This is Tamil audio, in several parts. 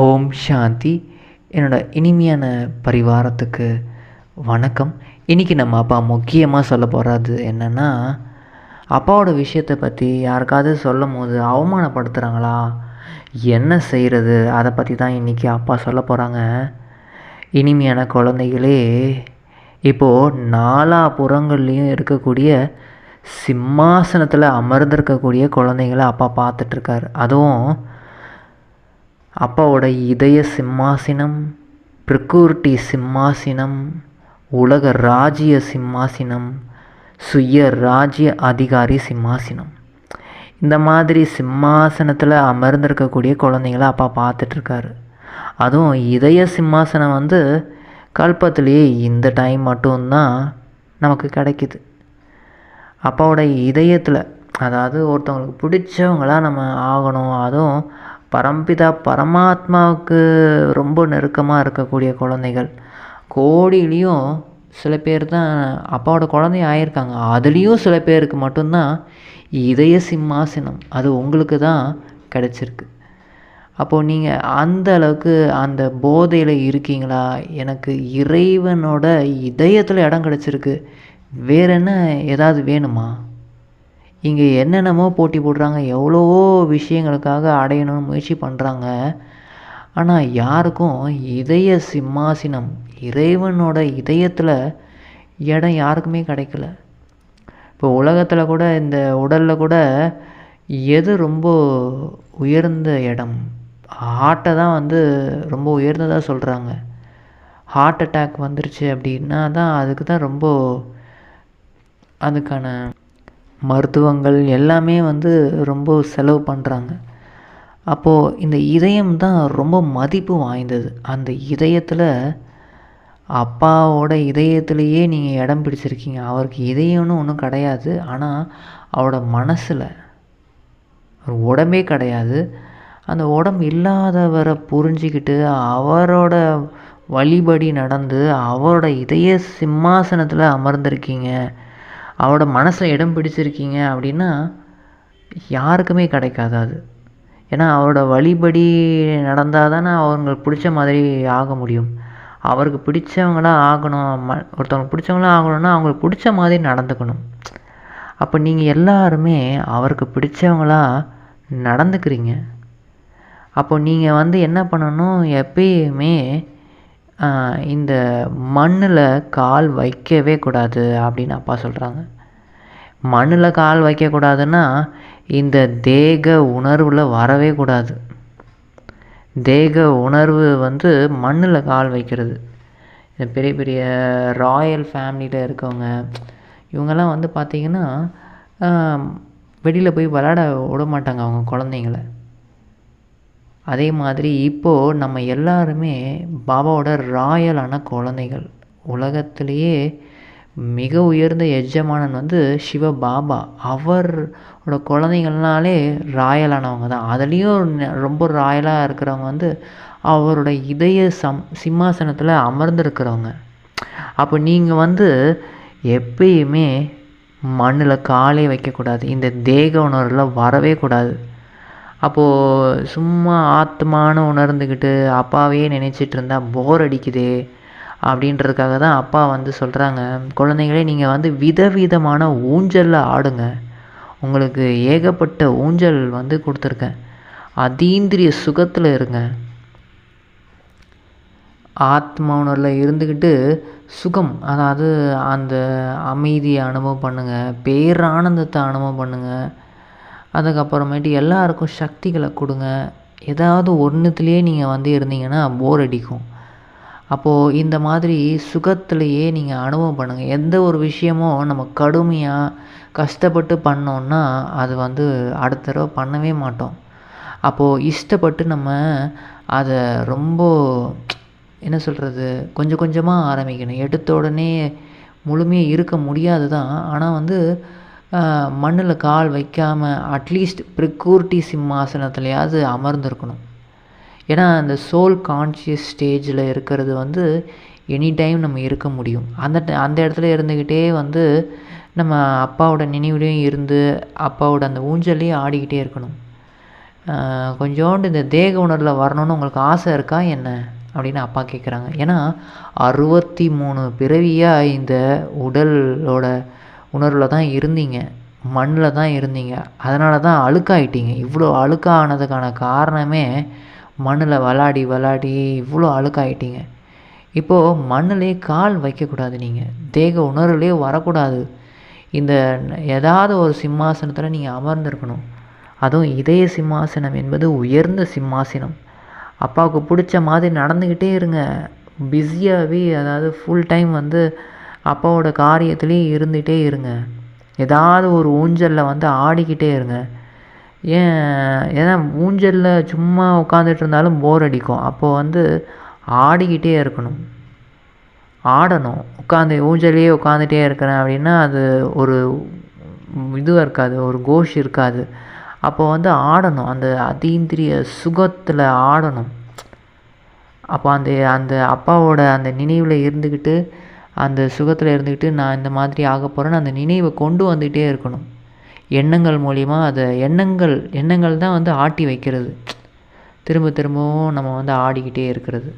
ஓம் சாந்தி. என்னோட இனிமையான பரிவாரத்துக்கு வணக்கம். இன்றைக்கி நம்ம அப்பா முக்கியமாக சொல்ல போகிறது என்னென்னா அப்பாவோட விஷயத்தை பற்றி யாருக்காவது சொல்லும் போது அவமானப்படுத்துகிறாங்களா என்ன செய்கிறது அதை பற்றி தான் இன்றைக்கி அப்பா சொல்ல போகிறாங்க இனிமையான குழந்தைகளே இப்போது நாலா புறங்கள்லேயும் இருக்கக்கூடிய சிம்மாசனத்தில் அமர்ந்திருக்கக்கூடிய குழந்தைங்கள அப்பா பார்த்துட்ருக்காரு அதுவும் அப்பாவோட இதய சிம்மாசனம் பிரக்கூர்ட்டி சிம்மாசனம் உலக ராஜ்ய சிம்மாசனம் சுய ராஜ்ய அதிகாரி சிம்மாசனம். இந்த மாதிரி சிம்மாசனத்தில் அமர்ந்திருக்கக்கூடிய குழந்தைங்கள அப்பா பார்த்துட்ருக்காரு. அதுவும் இதய சிம்மாசனம் வந்து கல்பத்திலேயே இந்த டைம் மட்டும்தான் நமக்கு கிடைக்கிது. அப்பாவோட இதயத்தில் அதாவது ஒருத்தவங்களுக்கு பிடிச்சவங்களாக நம்ம ஆகணும் அதுவும் பரம்பிதா பரமாத்மாவுக்கு ரொம்ப நெருக்கமாக இருக்கக்கூடிய குழந்தைகள். கோடியிலையும் சில பேர் தான் அப்பாவோட குழந்தை ஆயிருக்காங்க. அதுலேயும் சில பேருக்கு மட்டும்தான் இதய சிம்மாசனம் அது உங்களுக்கு தான் கிடச்சிருக்கு. அப்போது நீங்கள் அந்த அளவுக்கு அந்த போதையில் இருக்கீங்களா? எனக்கு இறைவனோட இதயத்தில் இடம் கிடச்சிருக்கு. வேற என்ன ஏதாவது வேணுமா? இங்கே என்னென்னமோ போட்டி போடுறாங்க எவ்வளவோ விஷயங்களுக்காக அடையணும்னு முயற்சி பண்ணுறாங்க ஆனால் யாருக்கும் இதய சிம்மாசனம் இறைவனோட இதயத்தில் இடம் யாருக்குமே கிடைக்கல. இப்போ உலகத்தில் கூட இந்த உடலில் கூட எது ரொம்ப உயர்ந்த இடம்? ஹார்ட்டை தான் வந்து ரொம்ப உயர்ந்ததாக சொல்கிறாங்க ஹார்ட் அட்டாக் வந்துருச்சு அப்படின்னா தான் அதுக்கு தான் ரொம்ப அதுக்கான மருத்துவங்கள் எல்லாமே வந்து ரொம்ப செலவு பண்ணுறாங்க அப்போது இந்த இதயம் தான் ரொம்ப மதிப்பு வாய்ந்தது. அந்த இதயத்தில் அப்பாவோட இதயத்திலேயே நீங்கள் இடம் பிடிச்சிருக்கீங்க. அவருக்கு இதயம்னு ஒன்றும் கிடையாது. ஆனால் அவரோட மனசில் ஒரு உடம்பே கிடையாது. அந்த உடம்பு இல்லாதவரை புரிஞ்சிக்கிட்டு அவரோட வழிபடி நடந்து அவரோட இதய சிம்மாசனத்தில் அமர்ந்திருக்கீங்க. அவரோட மனசில் இடம் பிடிச்சிருக்கீங்க அப்படின்னா யாருக்குமே கிடைக்காது அது. ஏன்னா அவரோட வழிபடி நடந்தால் தானே அவங்களுக்கு பிடிச்ச மாதிரி ஆக முடியும். அவருக்கு பிடிச்சவங்களாக ஆகணும் ம ஒருத்தவங்களுக்கு பிடிச்சவங்களாக ஆகணும்னா அவங்களுக்கு பிடிச்ச மாதிரி நடந்துக்கணும். அப்போ நீங்கள் எல்லாருமே அவருக்கு பிடிச்சவங்களாக நடந்துக்கிறீங்க. அப்போ நீங்கள் வந்து என்ன பண்ணணும்? எப்பயுமே இந்த மண்ணில் கால் வைக்கவே கூடாது அப்படின்னு அப்பா சொல்கிறாங்க மண்ணில் கால் வைக்கக்கூடாதுன்னா இந்த தேக உணர்வில் வரவே கூடாது. தேக உணர்வு வந்து மண்ணில் கால் வைக்கிறது. இந்த பெரிய பெரிய ராயல் ஃபேமிலியில் இருக்கவங்க இவங்கெல்லாம் வந்து பார்த்திங்கன்னா வெளியில் போய் விளாட விட மாட்டாங்க அவங்க குழந்தைங்கள. அதே மாதிரி இப்போது நம்ம எல்லாருமே பாபாவோட ராயலான குழந்தைகள். உலகத்திலேயே மிக உயர்ந்த எஜமானன் வந்து சிவ பாபா. அவரோட குழந்தைங்கள்னாலே ராயலானவங்க தான். அதுலேயும் ரொம்ப ராயலாக இருக்கிறவங்க வந்து அவரோட இதய சம் சிம்மாசனத்தில் அமர்ந்திருக்கிறவங்க. அப்போ நீங்கள் வந்து எப்பயுமே மண்ணில் காலே வைக்கக்கூடாது. இந்த தேக உணர்வில் வரவே கூடாது. அப்போது சும்மா ஆத்மானு உணர்ந்துக்கிட்டு அப்பாவே நினச்சிட்டு இருந்தால் போர் அடிக்குதே அப்படின்றதுக்காக தான் அப்பா வந்து சொல்கிறாங்க குழந்தைங்களே நீங்கள் வந்து விதவிதமான ஊஞ்சலில் ஆடுங்க. உங்களுக்கு ஏகப்பட்ட ஊஞ்சல் வந்து கொடுத்துருக்கேன். அதீந்திரிய சுகத்தில் இருங்க. ஆத்மா உணர்வில் இருந்துக்கிட்டு சுகம் அதாவது அந்த அமைதியை அனுபவம் பண்ணுங்கள் பேரானந்தத்தை அனுபவம் பண்ணுங்கள் அதுக்கப்புறமேட்டு எல்லாருக்கும் சக்திகளை கொடுங்க. ஏதாவது ஒன்றுத்துலேயே நீங்கள் வந்து இருந்தீங்கன்னா போர் அடிக்கும். அப்போது இந்த மாதிரி சுகத்திலையே நீங்கள் அனுபவம் பண்ணுங்கள் எந்த ஒரு விஷயமும் நம்ம கடுமையாக கஷ்டப்பட்டு பண்ணோன்னா அது வந்து அடுத்த தடவை பண்ணவே மாட்டோம். அப்போது இஷ்டப்பட்டு நம்ம அதை ரொம்ப என்ன சொல்கிறது கொஞ்சம் கொஞ்சமாக ஆரம்பிக்கணும். எடுத்த உடனே முழுமையாக இருக்க முடியாது தான் ஆனால் வந்து மண்ணில் கால் வைக்காமல் அட்லீஸ்ட் ப்ரிக்கூர்ட்டி சிம்மாசனத்துலையாவது அமர்ந்திருக்கணும் ஏன்னா அந்த சோல் கான்ஷியஸ் ஸ்டேஜில் இருக்கிறது வந்து எனி டைம் நம்ம இருக்க முடியும். அந்த அந்த இடத்துல இருந்துக்கிட்டே வந்து நம்ம அப்பாவோட நினைவுலேயும் இருந்து அப்பாவோட அந்த ஊஞ்சல்லையும் ஆடிக்கிட்டே இருக்கணும். கொஞ்சோண்டு இந்த தேக உணர்வில் வரணும்னு உங்களுக்கு ஆசை இருக்கா என்ன? அப்படின்னு அப்பா கேட்குறாங்க ஏன்னா அறுபத்தி மூணு பிறவியாக இந்த உடலோட உணர்வில் தான் இருந்தீங்க. மண்ணில் தான் இருந்தீங்க. அதனால தான் அழுக்காயிட்டீங்க. இவ்வளோ அழுக்கானதுக்கான காரணமே மண்ணில் விளாடி விளாடி இவ்வளோ அழுக்காயிட்டீங்க. இப்போது மண்ணிலே கால் வைக்கக்கூடாது நீங்கள் தேக உணர்வுலே வரக்கூடாது. இந்த ஏதாவது ஒரு சிம்மாசனத்தில் நீங்கள் அமர்ந்திருக்கணும். அதுவும் இதய சிம்மாசனம் என்பது உயர்ந்த சிம்மாசனம். அப்பாவுக்கு பிடிச்ச மாதிரி நடந்துக்கிட்டே இருங்க. பிஸியாகவே அதாவது ஃபுல் டைம் வந்து அப்பாவோட காரியத்துலேயும் இருந்துகிட்டே இருங்க. ஏதாவது ஒரு ஊஞ்சலில் வந்து ஆடிக்கிட்டே இருங்க. ஏன் ஏன்னா ஊஞ்சலில் சும்மா உட்காந்துட்டு இருந்தாலும் போர் அடிக்கும். அப்போது வந்து ஆடிக்கிட்டே இருக்கணும். ஆடணும். உட்காந்து ஊஞ்சலே உட்காந்துட்டே இருக்கிறேன் அப்படின்னா அது ஒரு இதுவாக இருக்காது ஒரு கோஷ் இருக்காது. அப்போ வந்து ஆடணும். அந்த அதீந்திரிய சுகத்தில் ஆடணும். அப்போ அந்த அந்த அப்பாவோட அந்த நினைவில் இருந்துக்கிட்டு அந்த சுகத்தில் இருந்துக்கிட்டு நான் இந்த மாதிரி ஆக போகிறேன்னு அந்த நினைவை கொண்டு வந்துகிட்டே இருக்கணும். எண்ணங்கள் மூலிமா அதை எண்ணங்கள் எண்ணங்கள் தான் வந்து ஆட்டி வைக்கிறது. திரும்ப திரும்பவும் நம்ம வந்து ஆடிக்கிட்டே இருக்கிறது.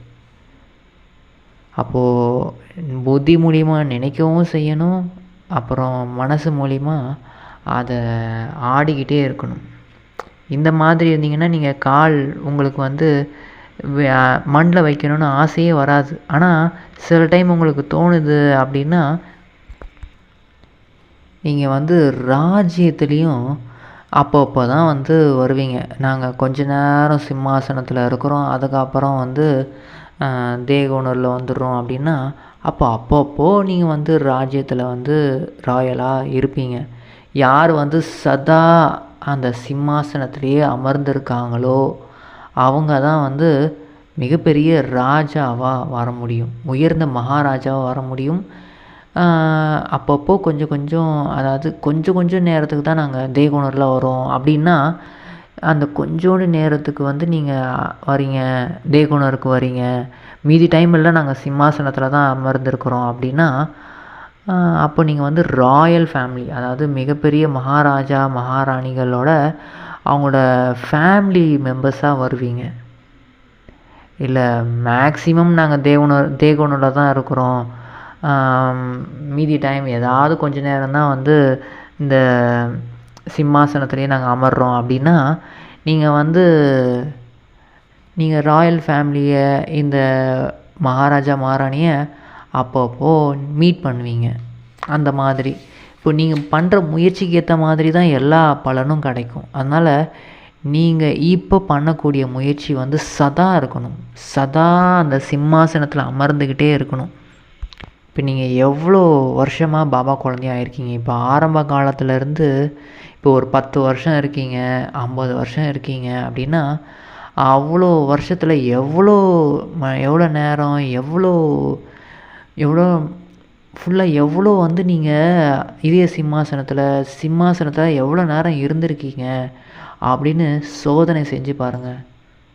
அப்போது புத்தி மூலிமா நினைக்கவும் செய்யணும். அப்புறம் மனசு மூலிமா அதை ஆடிக்கிட்டே இருக்கணும். இந்த மாதிரி இருந்தீங்கன்னா நீங்கள் கால் உங்களுக்கு வந்து மண்ணில் வைக்கணும்னு ஆசையே வராது. ஆனால் சில டைம் உங்களுக்கு தோணுது அப்படின்னா நீங்கள் வந்து ராஜ்யத்துலேயும் அப்பப்போ தான் வந்து வருவீங்க. நாங்கள் கொஞ்ச நேரம் சிம்மாசனத்தில் இருக்கிறோம். அதுக்கப்புறம் வந்து தேக உணர்வில் வந்துடுறோம் அப்படின்னா அப்போ அப்பப்போ நீங்கள் வந்து ராஜ்யத்தில் வந்து ராயலாக இருப்பீங்க. யார் வந்து சதா அந்த சிம்மாசனத்திலேயே அமர்ந்திருக்காங்களோ அவங்க தான் வந்து மிகப்பெரிய ராஜாவாக வர முடியும். உயர்ந்த மகாராஜாவாக வர முடியும். அப்பப்போ கொஞ்சம் கொஞ்சம் அதாவது கொஞ்சம் கொஞ்சம் நேரத்துக்கு தான் நாங்கள் தேகுணரில் வரோம். அப்படின்னா அந்த கொஞ்சோண்டு நேரத்துக்கு வந்து நீங்கள் வரீங்க தேகுணருக்கு வரீங்க. மீதி டைமில் நாங்கள் சிம்மாசனத்தில் தான் அமர்ந்திருக்கிறோம். அப்படின்னா அப்போ நீங்கள் வந்து ராயல் ஃபேமிலி அதாவது மிகப்பெரிய மகாராஜா மகாராணிகளோட அவங்களோட ஃபேமிலி மெம்பர்ஸாக வருவீங்க. இல்லை மேக்ஸிமம் நாங்கள் தேவனூர் தேகோனூரில் தான் இருக்கிறோம். மீதி டைம் ஏதாவது கொஞ்ச நேரம் தான் வந்து இந்த சிம்மாசனத்துலேயே நாங்கள் அமர்றோம். அப்படின்னா நீங்கள் வந்து நீங்கள் ராயல் ஃபேமிலியை இந்த மகாராஜா மகாராணியை அப்பப்போ மீட் பண்ணுவீங்க. அந்த மாதிரி. இப்போ நீங்கள் பண்ணுற முயற்சிக்கு ஏற்ற மாதிரி தான் எல்லா பலனும் கிடைக்கும். அதனால் நீங்கள் இப்போ பண்ணக்கூடிய முயற்சி வந்து சதா இருக்கணும். சதா அந்த சிம்மாசனத்தில் அமர்ந்துக்கிட்டே இருக்கணும். இப்போ நீங்கள் எவ்வளோ வருஷமாக பாபா குழந்தையாக இருக்கீங்க? இப்போ ஆரம்ப காலத்துலேருந்து இப்போ ஒரு பத்து வருஷம் இருக்கீங்க ஐம்பது வருஷம் இருக்கீங்க அப்படின்னா அவ்வளோ வருஷத்தில் எவ்வளோ ம எவ்வளோ நேரம் எவ்வளோ எவ்வளோ ஃபுல்லாக எவ்வளோ வந்து நீங்கள் இதய சிம்மாசனத்தில் சிம்மாசனத்தில் எவ்வளோ நேரம் இருந்திருக்கீங்க அப்படின்னு சோதனை செஞ்சு பாருங்கள்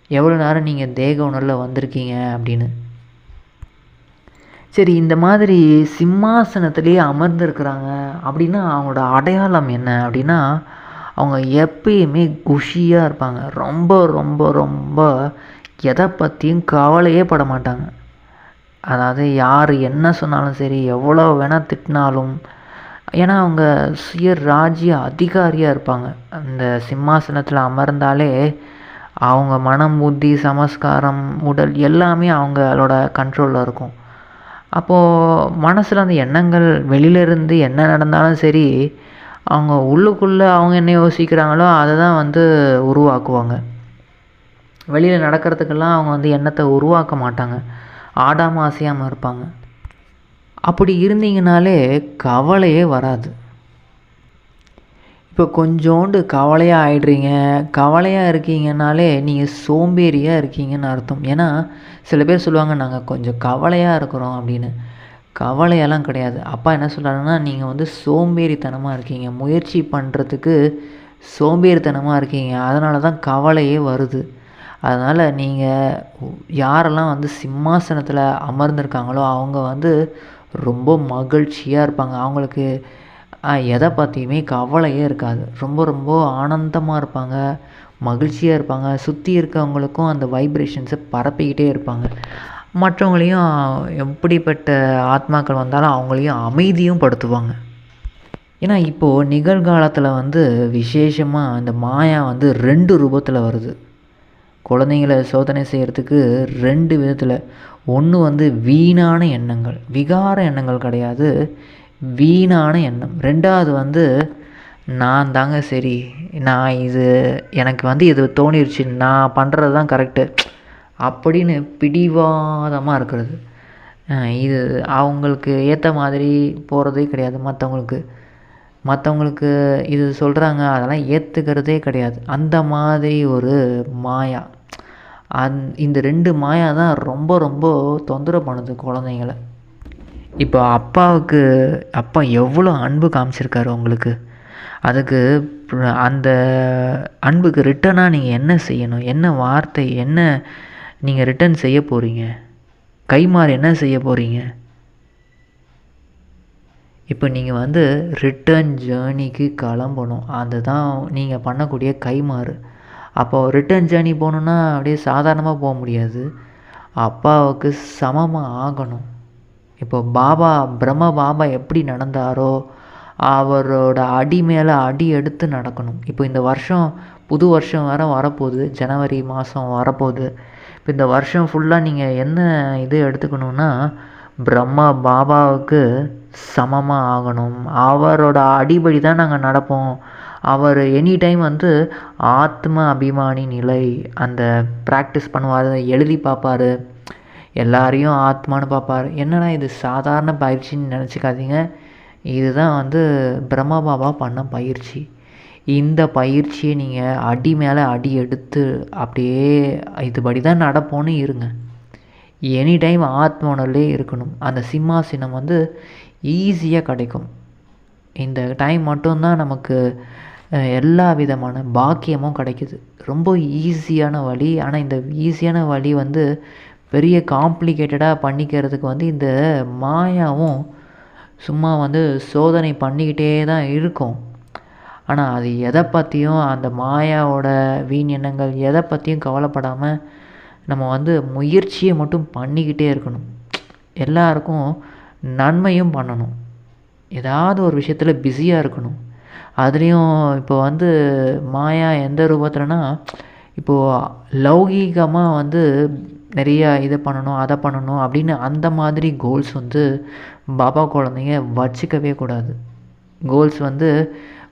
எவ்வளோ நேரம் நீங்கள் தேக உணர்வில் வந்திருக்கீங்க அப்படின்னு. சரி இந்த மாதிரி சிம்மாசனத்திலே அமர்ந்திருக்கிறாங்க அப்படின்னா அவங்களோட அடையாளம் என்ன அப்படின்னா அவங்க எப்பயுமே குஷியாக இருப்பாங்க. ரொம்ப ரொம்ப ரொம்ப எதை பற்றியும் கவலையே பட மாட்டாங்க. அதாவது யார் என்ன சொன்னாலும் சரி எவ்வளோ வேணால் திட்டினாலும் ஏன்னா அவங்க சுய ராஜ்ய அதிகாரியாக இருப்பாங்க. அந்த சிம்மாசனத்தில் அமர்ந்தாலே அவங்க மனம் புத்தி சமஸ்காரம் உடல் எல்லாமே அவங்களோட கண்ட்ரோலில் இருக்கும். அப்போது மனசில் அந்த எண்ணங்கள் வெளியிலேருந்து என்ன நடந்தாலும் சரி அவங்க உள்ளுக்குள்ளே அவங்க என்ன யோசிக்கிறாங்களோ அதை தான் வந்து உருவாக்குவாங்க. வெளியில் நடக்கிறதுக்கெல்லாம் அவங்க வந்து எண்ணத்தை உருவாக்க மாட்டாங்க. ஆடாமல் அசையாமல் இருப்பாங்க. அப்படி இருந்தீங்கனாலே கவலையே வராது. இப்போ கொஞ்சோண்டு கவலையாக ஆயிடுறீங்க. கவலையாக இருக்கீங்கனாலே நீங்கள் சோம்பேறியாக இருக்கீங்கன்னு அர்த்தம். ஏன்னா சில பேர் சொல்லுவாங்க நாங்கள் கொஞ்சம் கவலையாக இருக்கிறோம் அப்படின்னு. கவலையெல்லாம் கிடையாது. அப்பா என்ன சொல்கிறாருன்னா நீங்கள் வந்து சோம்பேறித்தனமாக இருக்கீங்க. முயற்சி பண்ணுறதுக்கு சோம்பேறித்தனமாக இருக்கீங்க. அதனால தான் கவலையே வருது. அதனால் நீங்கள் யாரெல்லாம் வந்து சிம்மாசனத்தில் அமர்ந்திருக்காங்களோ அவங்க வந்து ரொம்ப மகிழ்ச்சியாக இருப்பாங்க. அவங்களுக்கு எதை பற்றியுமே கவலையே இருக்காது. ரொம்ப ரொம்ப ஆனந்தமாக இருப்பாங்க. மகிழ்ச்சியாக இருப்பாங்க. சுற்றி இருக்கவங்களுக்கும் அந்த வைப்ரேஷன்ஸை பரப்பிக்கிட்டே இருப்பாங்க. மற்றவங்களையும் எப்படிப்பட்ட ஆத்மாக்கள் வந்தாலும் அவங்களையும் அமைதியும் படுத்துவாங்க. ஏன்னா இப்போது நிகழ்காலத்தில் வந்து விசேஷமாக இந்த மாயா வந்து ரெண்டு ரூபத்தில் வருது. குழந்தைங்கள சோதனை செய்கிறதுக்கு ரெண்டு விதத்தில். ஒன்று வந்து வீணான எண்ணங்கள். விகார எண்ணங்கள் கிடையாது. வீணான எண்ணம். ரெண்டாவது வந்து நான் தாங்க சரி. நான் இது எனக்கு வந்து இது தோணிருச்சு. நான் பண்ணுறது தான் கரெக்டு அப்படின்னு பிடிவாதமாக இருக்கிறது. இது அவங்களுக்கு ஏற்ற மாதிரி போகிறதே கிடையாது மற்றவங்களுக்கு மற்றவங்களுக்கு இது சொல்கிறாங்க அதெல்லாம் ஏற்றுக்கிறதே கிடையாது. அந்த மாதிரி ஒரு மாயா. அந் இந்த ரெண்டு மாயா தான் ரொம்ப ரொம்ப தொந்தரவு பண்ணுது குழந்தைங்கள. இப்போ அப்பாவுக்கு அப்பா எவ்வளோ அன்பு காமிச்சிருக்காரு உங்களுக்கு? அதுக்கு அந்த அன்புக்கு ரிட்டனாக நீங்கள் என்ன செய்யணும்? என்ன வார்த்தை என்ன நீங்கள் ரிட்டர்ன் செய்ய போகிறீங்க கைமாறு என்ன செய்ய போகிறீங்க இப்போ நீங்கள் வந்து ரிட்டர்ன் ஜேர்னிக்கு கிளம்பணும். அதுதான் நீங்கள் பண்ணக்கூடிய கைமாறு அப்போது ரிட்டர்ன் ஜேர்னி போகணுன்னா அப்படியே சாதாரணமாக போக முடியாது. அப்பாவுக்கு சமமாக ஆகணும். இப்போ பாபா பிரம்ம பாபா எப்படி நடந்தாரோ அவரோட அடி மேலே அடி எடுத்து நடக்கணும். இப்போ இந்த வருஷம் புது வருஷம் வேறு வரப்போகுது. ஜனவரி மாதம் வரப்போகுது. இப்போ இந்த வருஷம் ஃபுல்லாக நீங்கள் என்ன இது எடுத்துக்கணுன்னா பிரம்மா பாபாவுக்கு சமமாக ஆகணும். அவரோட அடிபடி தான் நாங்கள் நடப்போம். அவர் எனி டைம் வந்து ஆத்ம அபிமானி நிலை அந்த ப்ராக்டிஸ் பண்ணுவார் எழுதி பார்ப்பார் எல்லாரையும் ஆத்மான்னு பார்ப்பார் என்னடா இது சாதாரண பயிற்சின்னு நினச்சிக்காதீங்க. இதுதான் வந்து பிரம்மா பாபா பண்ண பயிற்சி. இந்த பயிற்சியை நீங்கள் அடி மேலே அடி எடுத்து அப்படியே இதுபடி தான் நடப்போன்னு இருங்க. எனி டைம் ஆத்மோனல்லே இருக்கணும். அந்த சிம்மாசனம் வந்து ஈஸியாக கிடைக்கும். இந்த டைம் மட்டும்தான் நமக்கு எல்லா விதமான பாக்கியமும் கிடைக்குது. ரொம்ப ஈஸியான வழி. ஆனால் இந்த ஈஸியான வழி வந்து பெரிய காம்ப்ளிகேட்டடாக பண்ணிக்கிறதுக்கு வந்து இந்த மாயாவும் சும்மா வந்து சோதனை பண்ணிக்கிட்டே தான் இருக்கும். ஆனால் அது எதை பற்றியும் அந்த மாயாவோட வீண் எண்ணங்கள் எதை பற்றியும் கவலைப்படாமல் நம்ம வந்து முயற்சியை மட்டும் பண்ணிக்கிட்டே இருக்கணும். எல்லாருக்கும் நன்மையும் பண்ணணும். ஏதாவது ஒரு விஷயத்தில் பிஸியாக இருக்கணும். அதுலேயும் இப்போ வந்து மாயா எந்த ரூபத்தில்னா இப்போது லௌகீகமாக வந்து நிறையா இதை பண்ணணும் அதை பண்ணணும் அப்படின்னு அந்த மாதிரி கோல்ஸ் வந்து பாபா குழந்தைங்க வச்சுக்கவே கூடாது. கோல்ஸ் வந்து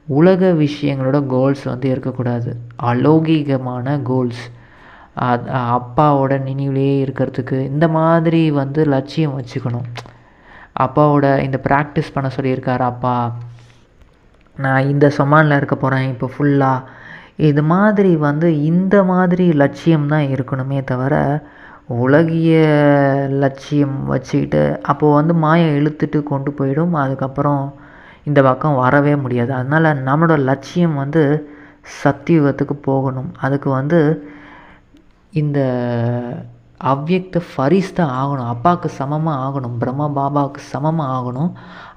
உலக விஷயங்களோட கோல்ஸ் வந்து இருக்கக்கூடாது. அலௌகீகமான கோல்ஸ் அப்பாவோட நினைவுலேயே இருக்கிறதுக்கு இந்த மாதிரி வந்து லட்சியம் வச்சுக்கணும். அப்பாவோட இந்த ப்ராக்டிஸ் பண்ண சொல்லியிருக்காரு அப்பா நான் இந்த சொமானில் இருக்க போகிறேன் இப்போ ஃபுல்லாக இது மாதிரி வந்து இந்த மாதிரி லட்சியம் தான் இருக்கணுமே தவிர உலகிய லட்சியம் வச்சுக்கிட்டு அப்போது வந்து மாயை இழுத்துட்டு கொண்டு போயிடும். அதுக்கப்புறம் இந்த பக்கம் வரவே முடியாது. அதனால் நம்மளோட லட்சியம் வந்து சத்தியுகத்துக்கு போகணும். அதுக்கு வந்து இந்த அவ்யக்த ஃபரிஸ் தான் ஆகணும். அப்பாவுக்கு சமமாக ஆகணும். பிரம்மா பாபாவுக்கு சமமாக ஆகணும்.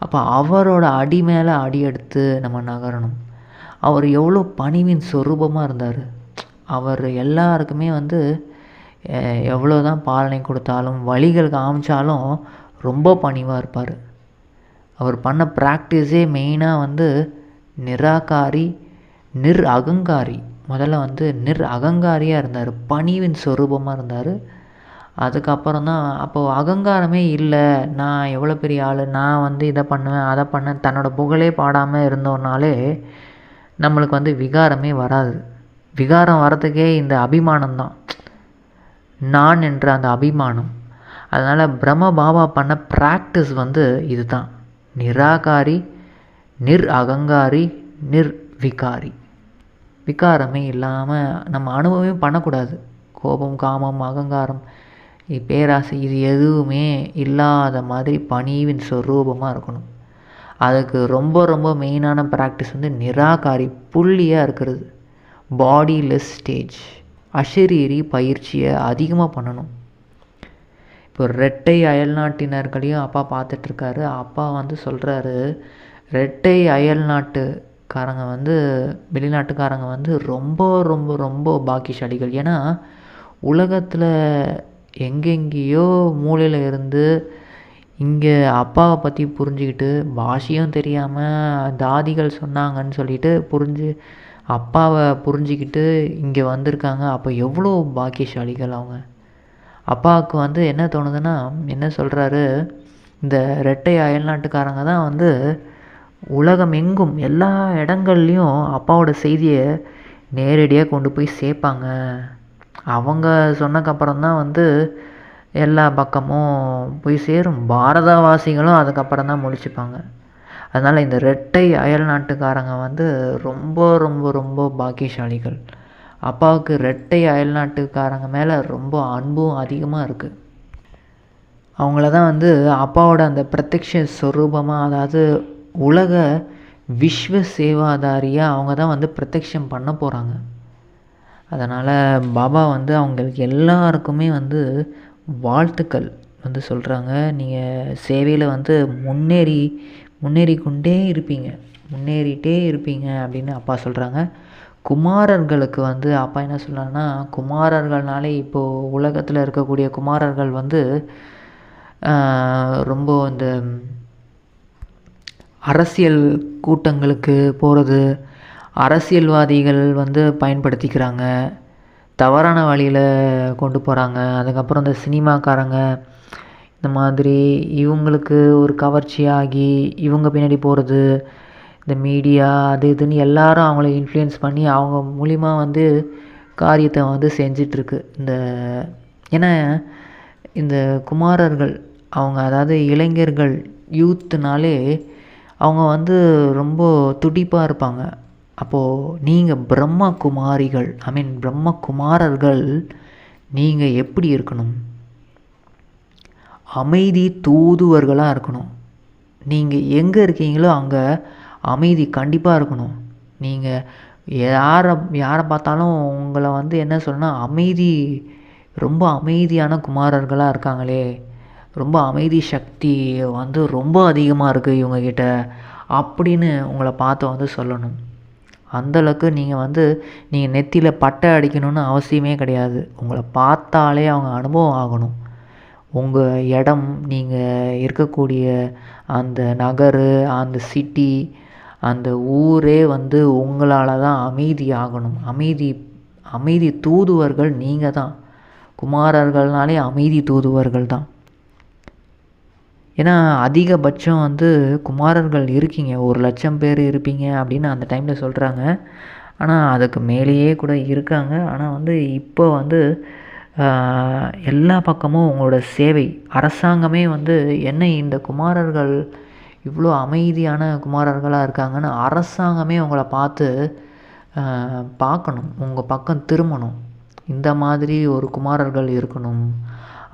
அப்போ அவரோட அடி மேலே அடி எடுத்து நம்ம நகரணும். அவர் எவ்வளோ பணிவின் சொரூபமாக இருந்தார். அவர் எல்லாருக்குமே வந்து எவ்வளோ தான் பாலனை கொடுத்தாலும் வழிகள் காமிச்சாலும் ரொம்ப பணிவாக இருப்பார். அவர் பண்ண ப்ராக்டிஸே மெயினாக வந்து நிராகாரி நிர் அகங்காரி. முதல்ல வந்து நிர் அகங்காரியாக இருந்தார். பணிவின் சொரூபமாக இருந்தார். அதுக்கப்புறம் தான் அப்போது அகங்காரமே இல்லை. நான் எவ்வளோ பெரிய ஆள்? நான் வந்து இதை பண்ணுவேன் அதை பண்ணேன். தன்னோட புகழே பாடாமல் இருந்தோன்னாலே நம்மளுக்கு வந்து விகாரமே வராது. விகாரம் வரதுக்கே இந்த அபிமானம் தான். நான் என்ற அந்த அபிமானம். அதனால் பிரம்ம பாபா பண்ண ப்ராக்டிஸ் வந்து இதுதான். நிராகாரி நிர் அகங்காரி நிர் விகாரி. விகாரமே இல்லாமல் நம்ம அனுபவமே பண்ணக்கூடாது. கோபம் காமம் அகங்காரம் பேராசை இது எதுவுமே இல்லாத மாதிரி பணிவின் சொரூபமாக இருக்கணும். அதுக்கு ரொம்ப ரொம்ப மெயினான ப்ராக்டிஸ் வந்து நிராகாரி புள்ளியாக இருக்கிறது. பாடிலெஸ் ஸ்டேஜ் அஷரீரி பயிற்சியை அதிகமாக பண்ணணும். இப்போ ரெட்டை அயல்நாட்டினர்களையும் அப்பா பார்த்துட்ருக்காரு அப்பா வந்து சொல்கிறாரு ரெட்டை அயல்நாட்டு காரங்க வந்து வெளிநாட்டுக்காரங்க வந்து ரொம்ப ரொம்ப ரொம்ப பாக்கியசாலிகள். ஏன்னா உலகத்தில் எங்கெங்கேயோ மூலையில் இருந்து இங்கே அப்பாவை பற்றி புரிஞ்சுக்கிட்டு பாஷையும் தெரியாமல் தாதிகள் சொன்னாங்கன்னு சொல்லிட்டு புரிஞ்சு அப்பாவை புரிஞ்சுக்கிட்டு இங்கே வந்திருக்காங்க. அப்போ எவ்வளோ பாக்கியசாலிகள் அவங்க. அப்பாவுக்கு வந்து என்ன தோணுதுன்னா என்ன சொல்கிறாரு இந்த ரெட்டை அயல்நாட்டுக்காரங்க தான் வந்து உலகம் எங்கும் எல்லா இடங்கள்லையும் அப்பாவோட செய்தியை நேரடியாக கொண்டு போய் சேர்ப்பாங்க அவங்க சொன்னக்கப்புறம் தான் வந்து எல்லா பக்கமும் போய் சேரும். பாரதவாசிகளும் அதுக்கப்புறம் தான் முடிச்சுப்பாங்க அதனால் இந்த ரெட்டை அயல் நாட்டுக்காரங்க வந்து ரொம்ப ரொம்ப ரொம்ப பாக்கியசாலிகள். அப்பாவுக்கு ரெட்டை அயல் நாட்டுக்காரங்க மேலே ரொம்ப அன்பும் அதிகமாக இருக்குது அவங்கள தான் வந்து அப்பாவோட அந்த பிரத்யக்ஷ ஸ்வரூபமாக அதாவது உலக விஸ்வ சேவாதாரியாக அவங்க தான் வந்து பிரத்யக்ஷம் பண்ண போகிறாங்க அதனால் பாபா வந்து அவங்களுக்கு எல்லாருக்குமே வந்து வாழ்த்துக்கள் வந்து சொல்கிறாங்க நீங்கள் சேவையில் வந்து முன்னேறி முன்னேறி கொண்டே இருப்பீங்க. முன்னேறிட்டே இருப்பீங்க அப்படின்னு அப்பா சொல்கிறாங்க குமாரர்களுக்கு வந்து அப்பா என்ன சொல்கிறாங்கன்னா குமாரர்கள்னாலே இப்போது உலகத்தில் இருக்கக்கூடிய குமாரர்கள் வந்து ரொம்ப இந்த அரசியல் கூட்டங்களுக்கு போகிறது அரசியல்வாதிகள் வந்து பயன்படுத்திக்கிறாங்க. தவறான வழியில் கொண்டு போகிறாங்க அதுக்கப்புறம் இந்த சினிமாக்காரங்க இந்த மாதிரி இவங்களுக்கு ஒரு கவர்ச்சியாகி இவங்க பின்னாடி போகிறது இந்த மீடியா அது இதுன்னு எல்லாரும் அவங்கள இன்ஃப்ளூயன்ஸ் பண்ணி அவங்க மூலிமா வந்து காரியத்தை வந்து செஞ்சிட்ருக்கு. இந்த ஏன்னா இந்த குமாரர்கள் அவங்க அதாவது இளைஞர்கள் யூத்துனாலே அவங்க வந்து ரொம்ப துடிப்பாக இருப்பாங்க. அப்போது நீங்கள் பிரம்ம குமாரிகள் ஐ மீன் பிரம்ம குமாரர்கள் நீங்கள் எப்படி இருக்கணும்? அமைதி தூதுவர்களாக இருக்கணும். நீங்கள் எங்கே இருக்கீங்களோ அங்கே அமைதி கண்டிப்பாக இருக்கணும். நீங்கள் யாரை யாரை பார்த்தாலும் உங்களை வந்து என்ன சொல்லணும்னா அமைதி ரொம்ப அமைதியான குமாரர்களாக இருக்காங்களே. ரொம்ப அமைதி சக்தி வந்து ரொம்ப அதிகமாக இருக்குது இவங்கக்கிட்ட அப்படின்னு உங்களை பார்த்து வந்து சொல்லணும். அந்தளவுக்கு நீங்கள் வந்து நீங்கள் நெத்தியில் பட்டை அடிக்கணும்னு அவசியமே கிடையாது. உங்களை பார்த்தாலே அவங்க அனுபவம் ஆகணும். உங்கள் இடம் நீங்கள் இருக்கக்கூடிய அந்த நகர் அந்த சிட்டி அந்த ஊரே வந்து உங்களால் தான் அமைதி ஆகணும். அமைதி அமைதி தூதுவர்கள் நீங்கள் தான். குமாரர்கள்னாலே அமைதி தூதுவர்கள் தான். ஏன்னா அதிகபட்சம் வந்து குமாரர்கள் இருக்கீங்க. ஒரு லட்சம் பேர் இருப்பீங்க அப்படின்னு அந்த டைமில் சொல்கிறாங்க ஆனால் அதுக்கு மேலேயே கூட இருக்காங்க. ஆனால் வந்து இப்போ வந்து எல்லா பக்கமும் உங்களோட சேவை அரசாங்கமே வந்து என்ன இந்த குமாரர்கள் இவ்வளோ அமைதியான குமாரர்களாக இருக்காங்கன்னு அரசாங்கமே உங்களை பார்த்து பார்க்கணும். உங்கள் பக்கம் திரும்பணும். இந்த மாதிரி ஒரு குமாரர்கள் இருக்கணும்.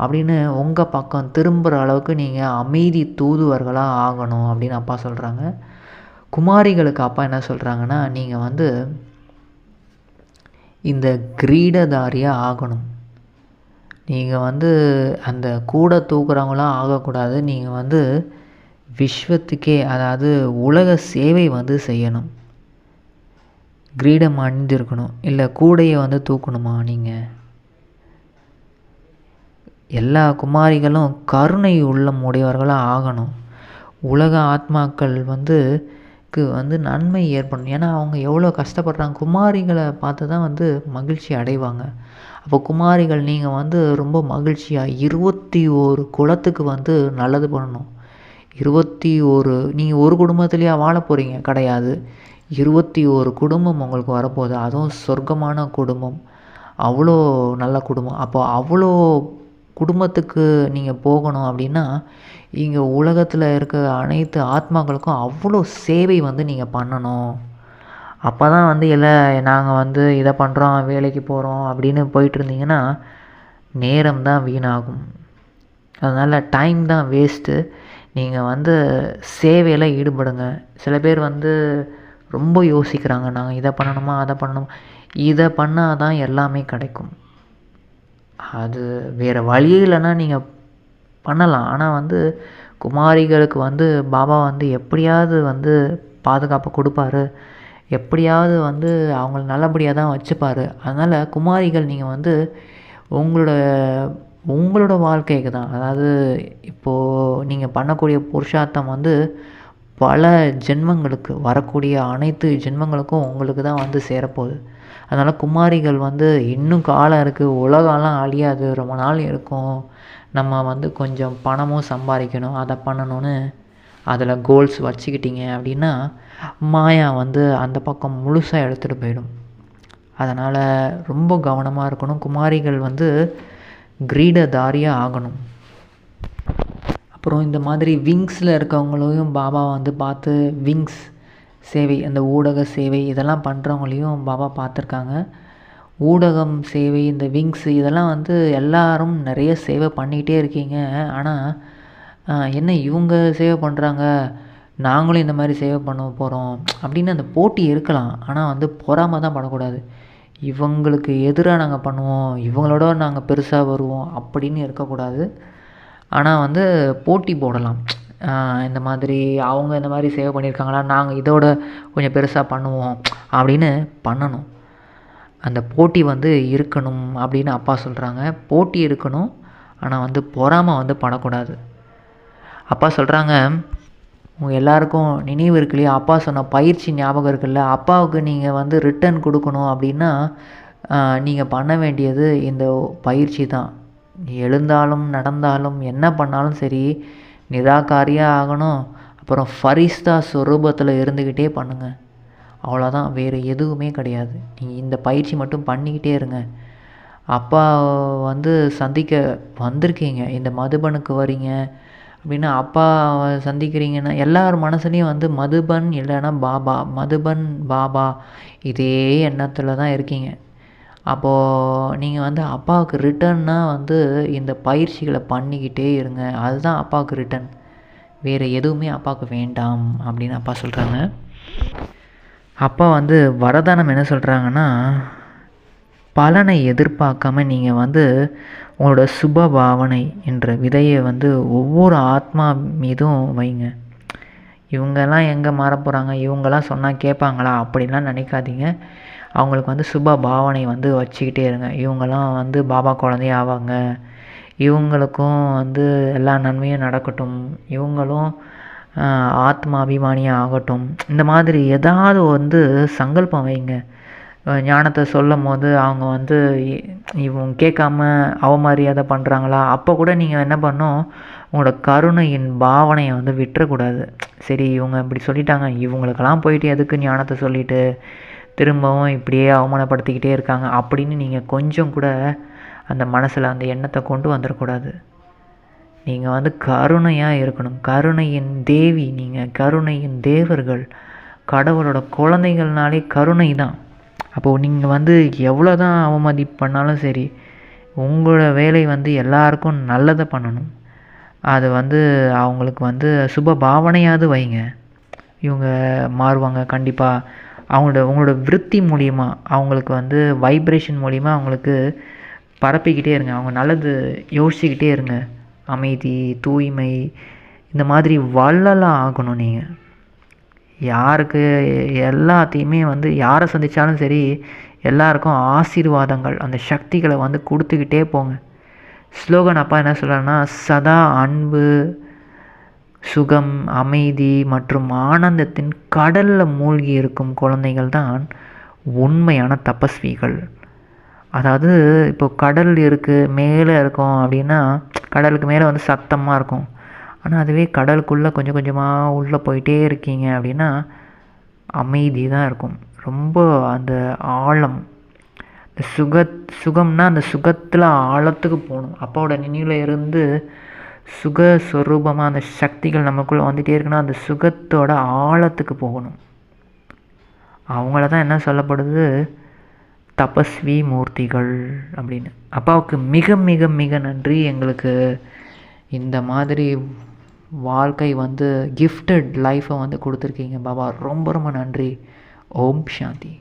அப்படின்னு உங்கள் பக்கம் திரும்புகிற அளவுக்கு நீங்கள் அமைதி தூதுவர்களாக ஆகணும் அப்படின்னு அப்பா சொல்கிறாங்க குமாரிகளுக்கு அப்பா என்ன சொல்கிறாங்கன்னா நீங்கள் வந்து இந்த கிரீடதாரியாக ஆகணும். நீங்கள் வந்து அந்த கூட தூக்குறவங்களாம் ஆகக்கூடாது. நீங்கள் வந்து விஸ்வத்துக்கே அதாவது உலக சேவை வந்து செய்யணும். கிரீடம் அணிந்திருக்கணும். இல்லை கூடையை வந்து தூக்கணுமா நீங்கள் எல்லா குமாரிகளும் கருணை உள்ளம் உடையவர்களாக ஆகணும். உலக ஆத்மாக்கள் வந்து க்கு வந்து நன்மை ஏற்படணும். ஏன்னா அவங்க எவ்வளோ கஷ்டப்படுறாங்க. குமாரிகளை பார்த்து தான் வந்து மகிழ்ச்சி அடைவாங்க. அப்போ குமாரிகள் நீங்கள் வந்து ரொம்ப மகிழ்ச்சியாக இருபத்தி ஓரு குலத்துக்கு வந்து நல்லது பண்ணணும். இருபத்தி ஒரு நீங்கள் ஒரு குடும்பத்துலேயா வாழ போகிறீங்க கிடையாது. இருபத்தி ஒரு குடும்பம் உங்களுக்கு வரப்போகுது. அதுவும் சொர்க்கமான குடும்பம். அவ்வளோ நல்ல குடும்பம். அப்போ அவ்வளோ குடும்பத்துக்கு நீங்கள் போகணும் அப்படின்னா இங்கே உலகத்தில் இருக்க அனைத்து ஆத்மாக்களுக்கும் அவ்வளோ சேவை வந்து நீங்கள் பண்ணணும். அப்போ தான் வந்து இல்லை நாங்கள் வந்து இதை பண்ணுறோம் வேலைக்கு போகிறோம் அப்படின்னு போயிட்டு இருந்தீங்கன்னா நேரம் தான் வீணாகும். அதனால் டைம் தான் வேஸ்ட்டு நீங்கள் வந்து சேவையில் ஈடுபடுங்க. சில பேர் வந்து ரொம்ப யோசிக்கிறாங்க நாங்கள் இதை பண்ணணுமா அதை பண்ணணுமா. இதை பண்ணால் தான் எல்லாமே கிடைக்கும். அது வேறு வழி இல்லைன்னா நீங்கள் பண்ணலாம். ஆனால் வந்து குமாரிகளுக்கு வந்து பாபா வந்து எப்படியாவது வந்து பாதுகாப்பு கொடுப்பாரு. எப்படியாவது வந்து அவங்கள நல்லபடியாக தான் வச்சுப்பார். அதனால் குமாரிகள் நீங்கள் வந்து உங்களோட உங்களோட வாழ்க்கைக்கு தான். அதாவது இப்போது நீங்கள் பண்ணக்கூடிய புருஷார்த்தம் வந்து பல ஜென்மங்களுக்கு வரக்கூடிய அனைத்து ஜென்மங்களுக்கும் உங்களுக்கு தான் வந்து சேரப்போகுது. அதனால் குமாரிகள் வந்து இன்னும் காலம் இருக்குது உலகம்லாம் அழியாது. ரொம்ப நாள் இருக்கும். நம்ம வந்து கொஞ்சம் பணமும் சம்பாதிக்கணும். அதை பண்ணணும்னு அதில் கோல்ஸ் வச்சுக்கிட்டீங்க அப்படின்னா மாயா வந்து அந்த பக்கம் முழுசாக எடுத்துகிட்டு போயிடும். அதனால் ரொம்ப கவனமாக இருக்கணும். குமாரிகள் வந்து கிரீடதாரியாக ஆகணும். அப்புறம் இந்த மாதிரி விங்ஸில் இருக்கவங்களையும் பாபா வந்து பார்த்து விங்ஸ் சேவை அந்த ஊடக சேவை இதெல்லாம் பண்ணுறவங்களையும் பாபா பார்த்துருக்காங்க. ஊடகம் சேவை இந்த விங்ஸ் இதெல்லாம் வந்து எல்லாரும் நிறைய சேவை பண்ணிக்கிட்டே இருக்கீங்க. ஆனால் என்ன இவங்க சேவை பண்ணுறாங்க நாங்களும் இந்த மாதிரி சேவை பண்ண போகிறோம் அப்படின்னு அந்த போட்டி இருக்கலாம். ஆனால் வந்து பொறாமல் தான் படக்கூடாது. இவங்களுக்கு எதிராக நாங்கள் பண்ணுவோம். இவங்களோட நாங்கள் பெருசாக வருவோம். அப்படின்னு இருக்கக்கூடாது. ஆனால் வந்து போட்டி போடலாம். இந்த மாதிரி அவங்க இந்த மாதிரி சேவை பண்ணியிருக்காங்களா நாங்கள் இதோட கொஞ்சம் பெருசாக பண்ணுவோம் அப்படின்னு பண்ணணும். அந்த போட்டி வந்து இருக்கணும் அப்படின்னு அப்பா சொல்கிறாங்க போட்டி இருக்கணும் ஆனால் வந்து பொறாமை வந்து பண்ணக்கூடாது அப்பா சொல்கிறாங்க உங்கள் எல்லாருக்கும் நினைவு இருக்கு இல்லையா? அப்பா சொன்ன பயிற்சி ஞாபகம் இருக்குல்ல அப்பாவுக்கு நீங்கள் வந்து ரிட்டர்ன் கொடுக்கணும் அப்படின்னா நீங்கள் பண்ண வேண்டியது இந்த பயிற்சி தான். எழுந்தாலும் நடந்தாலும் என்ன பண்ணாலும் சரி நிராகாரியாக ஆகணும். அப்புறம் ஃபரிஸ்தா சுரூபத்தில் இருந்துக்கிட்டே பண்ணுங்கள் அவ்வளோதான் வேறு எதுவுமே கிடையாது. நீங்கள் இந்த பயிற்சி மட்டும் பண்ணிக்கிட்டே இருங்க. அப்பா வந்து சந்திக்க வந்திருக்கீங்க. இந்த மதுபனுக்கு வரீங்க. அப்படின்னா அப்பா சந்திக்கிறீங்கன்னா எல்லார் மனசுலேயும் வந்து மதுபன் இல்லைன்னா பாபா மதுபன் பாபா இதே எண்ணத்தில் தான் இருக்கீங்க. அப்போது நீங்கள் வந்து அப்பாவுக்கு ரிட்டன்னா வந்து இந்த பயிற்சிகளை பண்ணிக்கிட்டே இருங்க. அதுதான் அப்பாவுக்கு ரிட்டன். வேறு எதுவுமே அப்பாவுக்கு வேண்டாம் அப்படின்னு அப்பா சொல்கிறாங்க அப்பா வந்து வரதானம் என்ன சொல்கிறாங்கன்னா பலனை எதிர்பார்க்காம நீங்கள் வந்து உங்களோட சுப பாவனை என்ற விதையை வந்து ஒவ்வொரு ஆத்மா மீதும் வைங்க. இவங்கெல்லாம் எங்கே மாற போகிறாங்க இவங்கெல்லாம் சொன்னால் கேட்பாங்களா? அப்படின்லாம் நினைக்காதீங்க. அவங்களுக்கு வந்து சுப பாவனை வந்து வச்சுக்கிட்டே இருங்க. இவங்கெல்லாம் வந்து பாபா குழந்தையே ஆவாங்க. இவங்களுக்கும் வந்து எல்லா நன்மையும் நடக்கட்டும். இவங்களும் ஆத்மா அபிமானியாக ஆகட்டும். இந்த மாதிரி ஏதாவது வந்து சங்கல்பம் வைங்க. ஞானத்தை சொல்லும் போது அவங்க வந்து இவங்க கேட்காம அவமரியாதை பண்ணுறாங்களா அப்போ கூட நீங்கள் என்ன பண்ணோம்? உங்களோட கருணையின் பாவனையை வந்து விட்டுறக்கூடாது. சரி இவங்க இப்படி சொல்லிட்டாங்க. இவங்களுக்கெல்லாம் போயிட்டு எதுக்கு ஞானத்தை சொல்லிவிட்டு திரும்பவும் இப்படியே அவமானப்படுத்திக்கிட்டே இருக்காங்க. அப்படின்னு நீங்கள் கொஞ்சம் கூட அந்த மனசில் அந்த எண்ணத்தை கொண்டு வந்துடக்கூடாது. நீங்கள் வந்து கருணையாக இருக்கணும். கருணையின் தேவி நீங்கள் கருணையின் தேவர்கள். கடவுளோட குழந்தைகள்னாலே கருணை தான். அப்போது நீங்கள் வந்து எவ்வளோ தான் அவமதிப்பு பண்ணாலும் சரி உங்களோட வேலை வந்து எல்லாருக்கும் நல்லதை பண்ணணும். அது வந்து அவங்களுக்கு வந்து சுப பாவனையாவது வைங்க. இவங்க மாறுவாங்க. கண்டிப்பாக அவங்களோட உங்களோட விருத்தி மூலிமா அவங்களுக்கு வந்து வைப்ரேஷன் மூலிமா அவங்களுக்கு பரப்பிக்கிட்டே இருங்க. அவங்க நல்லது யோசிச்சுக்கிட்டே இருங்க. அமைதி தூய்மை இந்த மாதிரி வள்ளலாக ஆகணும் நீங்கள் யாருக்கு எல்லாத்தையுமே வந்து யாரை சந்தித்தாலும் சரி எல்லாருக்கும் ஆசீர்வாதங்கள் அந்த சக்திகளை வந்து கொடுத்துக்கிட்டே போங்க. ஸ்லோகன் அப்பா என்ன சொல்கிறாருன்னா சதா அன்பு சுகம் அமைதி மற்றும் ஆனந்தத்தின் கடலில் மூழ்கி இருக்கும் குழந்தைகள் தான் உண்மையான தபஸ்விகள். அதாவது இப்போ கடல் இருக்குது மேலே இருக்கும் அப்படின்னா கடலுக்கு மேலே வந்து சத்தமாக இருக்கும். ஆனால் அதுவே கடலுக்குள்ளே கொஞ்சம் கொஞ்சமாக உள்ளே போயிட்டே இருக்கீங்க அப்படின்னா அமைதி தான் இருக்கும். ரொம்ப அந்த ஆழம். இந்த சுக சுகம்னா அந்த சுகத்தில் ஆழத்துக்கு போகணும். அப்பாவோட நினைவில் இருந்து சுகஸ்வரூபமாக அந்த சக்திகள் நமக்குள்ளே வந்துகிட்டே இருக்குன்னா அந்த சுகத்தோட ஆழத்துக்கு போகணும். அவங்கள தான் என்ன சொல்லப்படுது? தபஸ்வி மூர்த்திகள் அப்படின்னு. அப்பாவுக்கு மிக மிக மிக நன்றி. எங்களுக்கு இந்த மாதிரி வாழ்க்கை வந்து கிஃப்டட் லைஃப்பை வந்து கொடுத்துருக்கீங்க பாபா. ரொம்ப ரொம்ப நன்றி. ஓம் சாந்தி.